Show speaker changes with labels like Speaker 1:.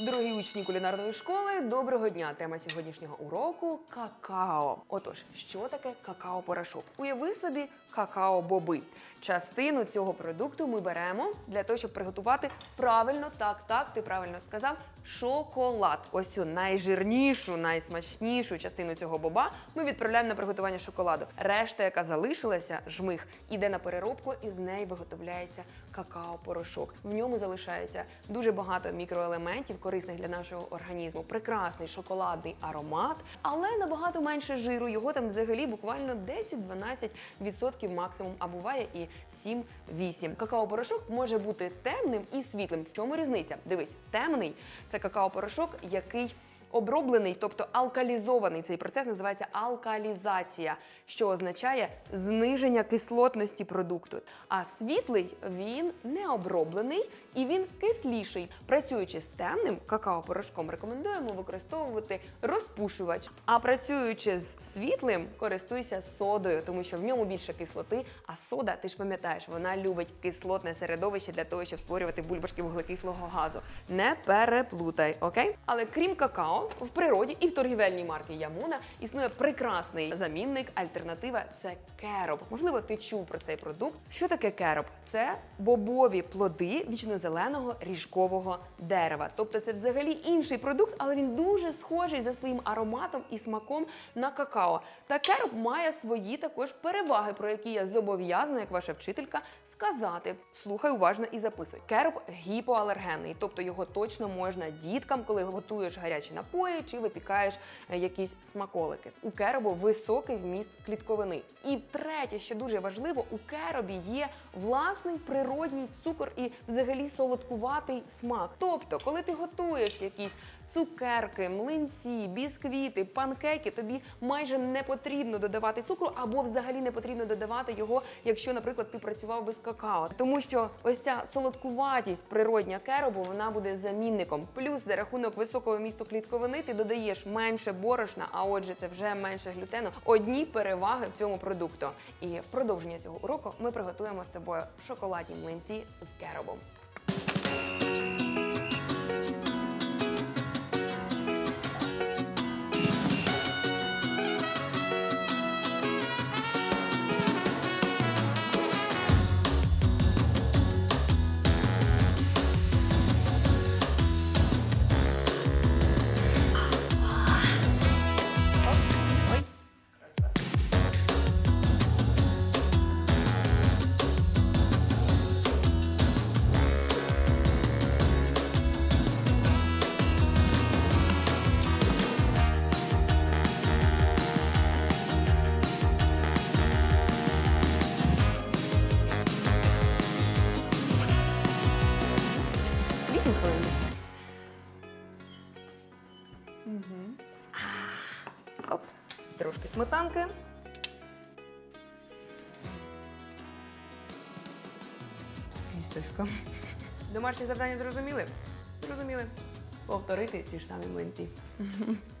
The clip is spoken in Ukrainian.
Speaker 1: Дорогі учні кулінарної школи, доброго дня! Тема сьогоднішнього уроку какао. Отож, що таке какао-порошок? Уяви собі какао-боби. Частину цього продукту ми беремо для того, щоб приготувати правильно, так, так, ти правильно сказав, шоколад. Ось цю найжирнішу, найсмачнішу частину цього боба ми відправляємо на приготування шоколаду. Решта, яка залишилася, жмих, іде на переробку, і з неї виготовляється какао-порошок. В ньому залишається дуже багато мікроелементів, корисних для нашого організму. Прекрасний шоколадний аромат, але набагато менше жиру. Його там взагалі буквально 10-12% максимум, а буває і 7-8. Какао-порошок може бути темним і світлим. В чому різниця? Дивись, темний це какао-порошок, який оброблений, тобто алкалізований. Цей процес називається алкалізація, що означає зниження кислотності продукту. А світлий він не оброблений і він кисліший. Працюючи з темним какао-порошком, рекомендуємо використовувати розпушувач. А працюючи з світлим, користуйся содою, тому що в ньому більше кислоти. А сода, ти ж пам'ятаєш, вона любить кислотне середовище для того, щоб створювати бульбашки вуглекислого газу. Не переплутай, окей? Але крім какао, в природі і в торгівельній марки Ямуна існує прекрасний замінник, альтернатива це кероб. Можливо, ти чув про цей продукт. Що таке кероб? Це бобові плоди вічнозеленого ріжкового дерева. Тобто це взагалі інший продукт, але він дуже схожий за своїм ароматом і смаком на какао. Та кероб має свої також переваги, про які я зобов'язана, як ваша вчителька, сказати. Слухай уважно і записуй. Кероб гіпоалергенний, тобто його точно можна діткам, коли готуєш гарячі напої чи випікаєш е, якісь смаколики. У керобу високий вміст клітковини. І третє, що дуже важливо, у керобі є власний природній цукор і взагалі солодкуватий смак. Тобто, коли ти готуєш якісь цукерки, млинці, бісквіти, панкеки, тобі майже не потрібно додавати цукру, або взагалі не потрібно додавати його, якщо, наприклад, ти працював без какао. Тому що ось ця солодкуватість природня керобу вона буде замінником. Плюс за рахунок високого місту клітковини ти додаєш менше борошна, а отже, це вже менше глютену. Одні переваги в цьому продукту. І в продовження цього уроку ми приготуємо з тобою шоколадні млинці з керобом. Оп, трошки сметанки. Кісточка. Домашні завдання зрозуміли? Зрозуміли. Повторити ті ж самі млинці.